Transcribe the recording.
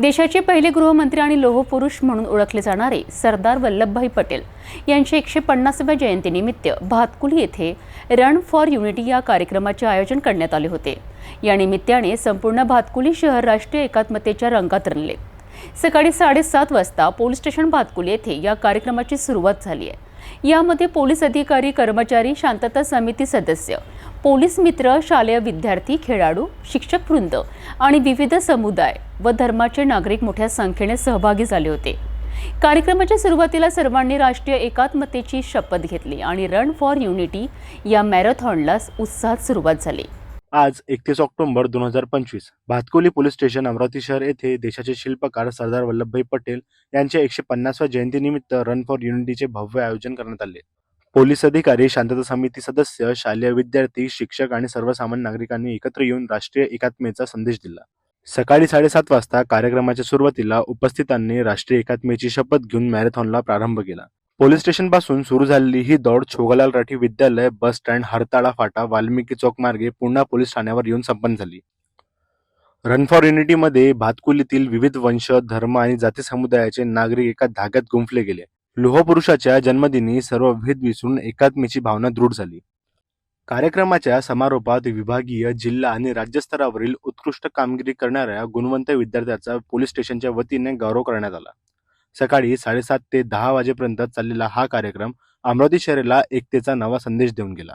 देशाचे पहिले गृहमंत्री आणि लोहपुरुष म्हणून ओळखले जाणारे सरदार वल्लभभाई पटेल यांच्या एकशे पन्नासाव्या जयंतीनिमित्त भातकुली येथे रन फॉर युनिटी या कार्यक्रमाचे आयोजन करण्यात आले होते. या निमित्ताने संपूर्ण भातकुली शहर राष्ट्रीय एकात्मतेच्या रंगात रंगले. सकाळी साडेसात वाजता पोलीस स्टेशन भातकुली येथे या कार्यक्रमाची सुरुवात झाली आहे. यामध्ये पोलीस अधिकारी कर्मचारी शांतता समिती सदस्य पोलीस मित्र शालेय विद्यार्थी खेळाडू शिक्षक वृंद आणि विविध समुदाय व धर्माचे नागरिक मोठ्या संख्येने सहभागी झाले होते. कार्यक्रमाच्या सुरुवातीला सर्वांनी राष्ट्रीय एकात्मतेची शपथ घेतली आणि रन फॉर युनिटी या मॅरेथॉनला उत्साहात सुरुवात झाली. आज एकतीस ऑक्टोबर दोन हजार पंचवीस. भातकोली पोलीस स्टेशन अमरावती शहर येथे देशाचे शिल्पकार सरदार वल्लभभाई पटेल यांच्या एकशे पन्नासव्या जयंतीनिमित्त रन फॉर युनिटीचे भव्य आयोजन करण्यात आले. पोलीस अधिकारी शांतता समिती सदस्य शालेय विद्यार्थी शिक्षक आणि सर्वसामान्य नागरिकांनी एकत्र येऊन राष्ट्रीय एकात्मेचा संदेश दिला. सकाळी साडेसात वाजता कार्यक्रमाच्या सुरुवातीला उपस्थितांनी राष्ट्रीय एकात्मेची शपथ घेऊन मॅरेथॉनला प्रारंभ केला. पोलीस स्टेशनपासून सुरू झालेली ही दौड छोगलाल राठी विद्यालय बस स्टँड हरताळा फाटा वाल्मिकी चौक मार्गे पुन्हा पोलीस ठाण्यावर येऊन संपन्न झाली. रन फॉर युनिटीमध्ये भातकुलीतील विविध वंश धर्म आणि जाती समुदायाचे नागरिक एका धाग्यात गुंफले गेले. लोहपुरुषाच्या जन्मदिनी सर्व भेद विसरून एकात्मेची भावना दृढ झाली. कार्यक्रमाच्या समारोपात विभागीय जिल्हा आणि राज्यस्तरावरील उत्कृष्ट कामगिरी करणाऱ्या गुणवंत विद्यार्थ्याचा पोलीस स्टेशनच्या वतीने गौरव करण्यात आला. सकाळी साडेसात ते दहा वाजेपर्यंत चाललेला हा कार्यक्रम अमरावती शहराला एकतेचा नवा संदेश देऊन गेला.